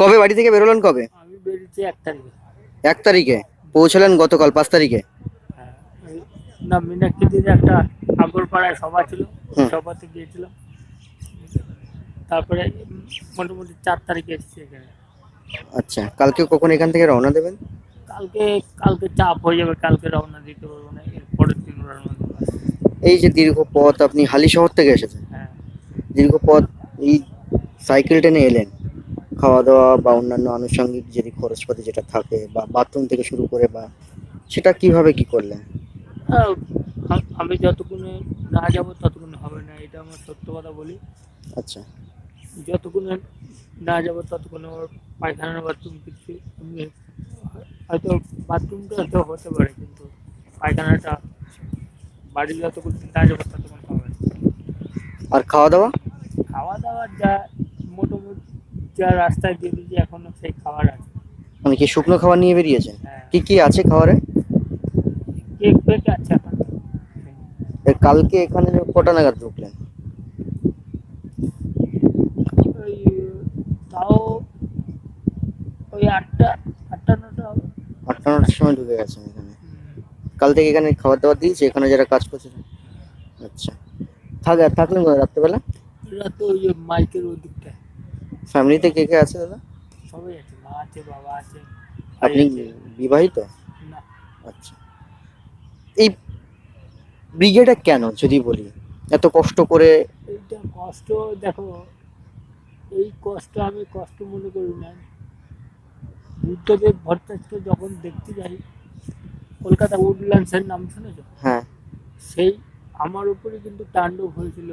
কবে বাড়ি থেকে বেরোলেন কবে? আমি বেরিয়েছি এক তারিখে। এক তারিখে? পৌঁছালেন গতকাল পাঁচ তারিখে? হ্যাঁ এই- না মিনাক্ষীদের একটা আগরপাড়ায় সভা ছিল হুম। সভাতে গিয়েছিলাম। তারপরে মোটামুটি চার তারিখে এসেছি এখানে। আচ্ছা কালকে কখন এখান থেকে রওনা দেবেন? কালকে কালকে চাপ হয়ে যাবে কালকে রওনা দিতে পারব না পরের দিন রওনা দেবো। এই যে দীর্ঘ পথ আপনি হালি শহর থেকে এসেছেন। হ্যাঁ। দীর্ঘ পথ এই সাইকেল টেনে এলেন। খাওয়া দাওয়া বা অন্যান্য আনুষঙ্গিক যদি খরচপাতি যেটা থাকে বা বাথরুম থেকে শুরু করে বা সেটা কীভাবে কি করলেন? আহ, আমি যতক্ষণে না যাব ততক্ষণে হবে না এটা আমার সত্য কথা বলি। আচ্ছা। যতক্ষণে না যাব ততক্ষণে আমার পায়খানা বাথরুম কিছু হয়তো বাথরুমটা হয়তো হতে পারে কিন্তু পায়খানাটা বাড়ি যতক্ষণ না যাব ততক্ষণ হবে। আর খাওয়া দাওয়া খাওয়া দাওয়া যা যা রাস্তায় দিয়ে দিয়েছি এখনও সেই খাবার আছে। মানে কি শুকনো খাবার নিয়ে বেরিয়েছেন? হ্যাঁ। কি কি আছে খাবারে? কেক ফেক আছে এখন। এ কালকে এখানে কটা নাগাদ ঢুকলেন? ওই তাও ওই আটটা আটটা নটা হবে। আটটা নটার সময় ঢুকে গেছেন এখানে। কাল থেকে এখানে খাবার দাবার দিয়েছে? এখানে যারা কাজ করছে। আচ্ছা। থাক থাকলেন কোথায়? রাত্রেবেলা? এরা তো ওই যে মাইকের ওই দিকটায় ফ্যামিলিতে কে কে আছে দাদা? সবাই আছে মা আছে বাবা আছে আপনি বিবাহিত? না। আচ্ছা। এই ব্রিগেডে কেন যদি বলি? এত কষ্ট করে? এইটা কষ্ট দেখো এই কষ্ট আমি কষ্ট মনে করি না। বুদ্ধদেব ভট্টাচার্য যখন দেখতে যাই কলকাতা উডল্যান্ডসের নাম শুনেছ? হ্যাঁ। সেই আমার উপরে কিন্তু তাণ্ডব হয়েছিল।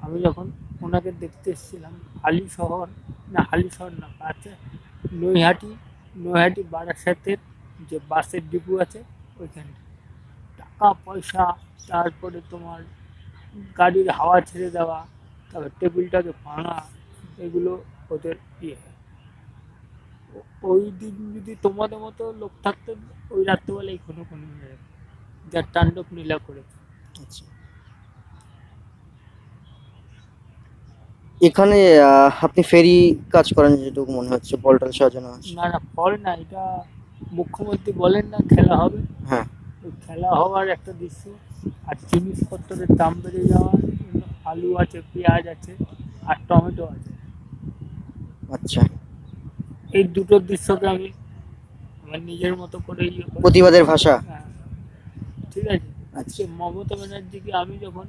আমি যখন ওনাকে দেখতে এসেছিলাম। হালি শহর, না হালি শহর না, আছে নৈহাটি নৈহাটি বারাসাতের যে বাসের ডিপু আছে, ওইখানে। টাকা, পয়সা, তারপরে তোমার গাড়ির হাওয়া ছেড়ে দেওয়া, তারপর টেবিলটাকে ভাঙা, এগুলো ওদের ইয়ে। ওই দিন যদি তোমাদের মতো লোক থাকতো ওই রাত্রেবেলায় কোনো কোনো যার তাণ্ডব নীলা করেছে। আচ্ছা। এখানে আপনি ফেরি কাজ করেন যেটুকু মনে হচ্ছে বলটল সাজানো আছে? না না ফল না এটা মুখ্যমন্ত্রী বলেন না খেলা হবে। হ্যাঁ। খেলা হওয়ার একটা দৃশ্য আর জিনিসপত্রের দাম বেড়ে যাওয়া আলু আছে পেঁয়াজ আছে আর টমেটো আছে। আচ্ছা। এই দুটো দৃশ্যকে আমি আমার নিজের মতো করে ইয়ে প্রতিবাদের ভাষা? হ্যাঁ, ঠিক আছে? আচ্ছা। আজকে মমতা ব্যানার্জিকে আমি যখন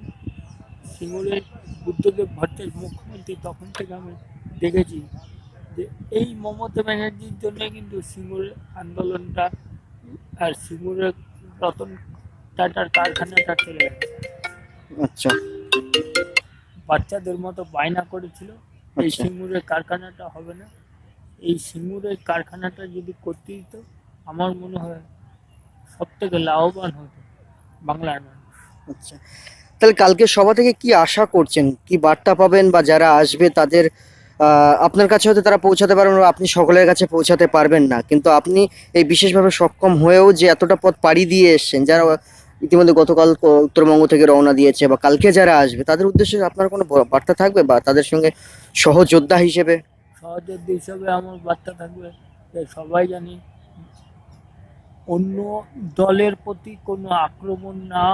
সিঙ্গুরের বুদ্ধদেব ভট্টাচার্য মুখ্যমন্ত্রী তখন থেকে আমি দেখেছি যে এই মমতা ব্যানার্জির জন্য কিন্তু সিঙ্গুরের আন্দোলনটা আর সিঙ্গুরের রতন টাটার কারখানাটা চলে গেছে। আচ্ছা। বাচ্চাদের মতো বায়না করেছিল এই আচ্ছা। সিঙ্গুরের কারখানাটা হবে না। এই সিঙ্গুরের কারখানাটা যদি করতে দিত আমার মনে হয় সব থেকে লাভবান হতো বাংলার মানুষ। আচ্ছা। তাহলে কালকে সভা থেকে কি আশা করছেন? কি বার্তা পাবেন বা যারা আসবে তাদের আপনার কাছে হয়তো তারা পৌঁছাতে পারবেন বা আপনি সকলের কাছে পৌঁছাতে পারবেন না। কিন্তু আপনি এই বিশেষভাবে সক্ষম হয়েও যে এতটা পথ পাড়ি দিয়ে এসেছেন, যারা ইতিমধ্যে গতকাল উত্তরবঙ্গ থেকে রওনা দিয়েছে বা কালকে যারা আসবে, তাদের উদ্দেশ্যে আপনার কোনো বার্তা থাকবে বা তাদের সঙ্গে সহযোদ্ধা হিসেবে? সহযোদ্ধা হিসাবে আমার বার্তা থাকবে সবাই জানি অন্য দলের প্রতি কোনো আক্রমণ না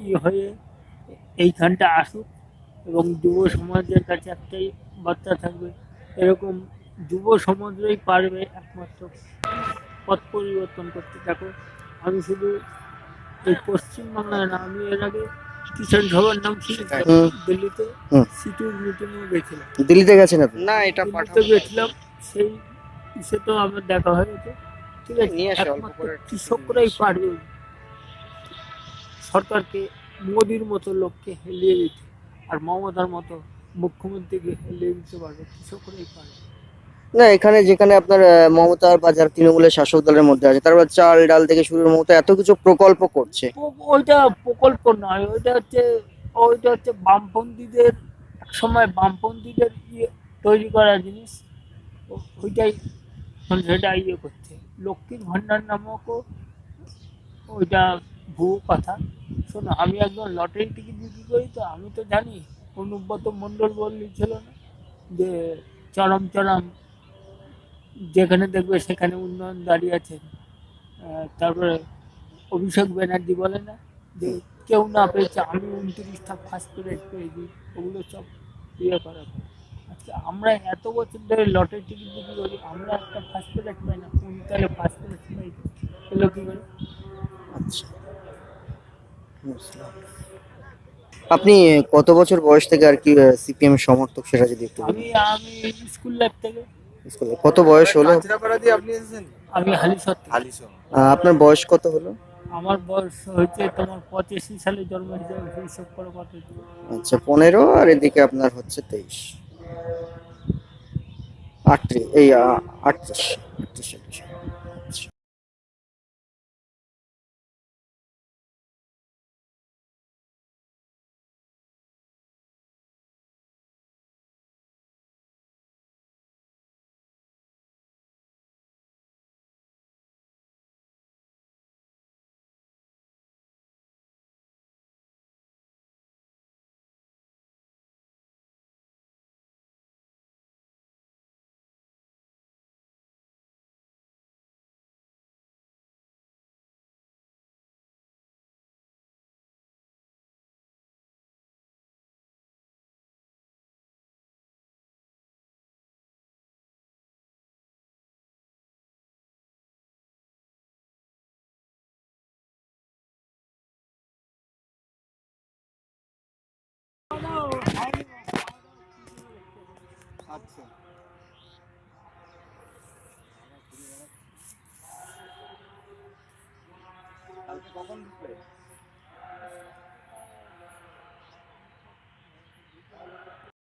ইয়ে হয়ে এইখানটা আসুক এবং যুব সমাজের কাছে একটাই বার্তা থাকবে এরকম যুব সমাজই পারবে একমাত্র পথ পরিবর্তন করতে। দেখো আমি শুধু এই পশ্চিমবাংলায় না আমি এর আগে কিষাণ সভার নাম হুম। দিল্লিতে। সিটুর মিটিংয়ে গেছিলাম। দিল্লিতে গেছেন আপনি? না এটা দিল্লিতে গেছিলাম সেই সে তো আমার দেখা হয়েছে ঠিক আছে নিয়ে আসো, অল্প একমাত্র কৃষকরাই পারবে। সরকারকে মোদির মতো লোককে হেলিয়ে দিতে আর মমতার মতো মুখ্যমন্ত্রীকে হেলিয়ে দিতে পারবে কৃষকরাই পারবে? না এখানে যেখানে আপনার মমতার বা যারা তৃণমূলের শাসক দলের মধ্যে আছে তারপর চাল ডাল থেকে শুরু মমতা এত কিছু প্রকল্প করছে। ওইটা প্রকল্প নয় ওইটা হচ্ছে ওইটা হচ্ছে বামপন্থীদের একসময় বামপন্থীদের ইয়ে তৈরি করা জিনিস ওইটাই সেটা ইয়ে করছে। লক্ষ্মীর ভাণ্ডার নামকও ওইটা ভুয়ো কথা। শোনো, আমি একজন লটারি টিকিট বিক্রি করি তো, আমি তো জানি অনুব্রত মণ্ডল বললি ছিল না, যে চরম চরম যেখানে দেখবে সেখানে উন্নয়ন দাঁড়িয়ে আছে তারপরে অভিষেক ব্যানার্জি বলে না, যে কেউ না পেয়েছে, আমি উনত্রিশটা ফার্স্ট প্রাইজ পেয়েছি, ওগুলো সব ইয়ে করা। আচ্ছা আমরা এত বছর ধরে লটারি টিকিট বিক্রি করি, আমরা একটা ফার্স্ট প্রাইজ পাই না উনি তাহলে ফার্স্ট প্রাইজ পাই এলো কী করে আচ্ছা। আপনি কত বছর বয়স থেকে আর কি সিপিএম সমর্থক সেটা যদি একটু আমি আমি স্কুল লাইফ থেকে। বলেন। কত বয়স হলো? আপনি এসেছেন? আমি হালিশহর থেকে। হালিশো আহ, আপনার বয়স কত হলো? আমার বয়স হয়েছে তোমার পঁচাশি সালে জন্ম হয়েছে হিসেব করো কত আচ্ছা পনেরো আর এদিকে আপনার হচ্ছে তেইশ। আটত্রিশ এই আটত্রিশ। কখন ঢুকবে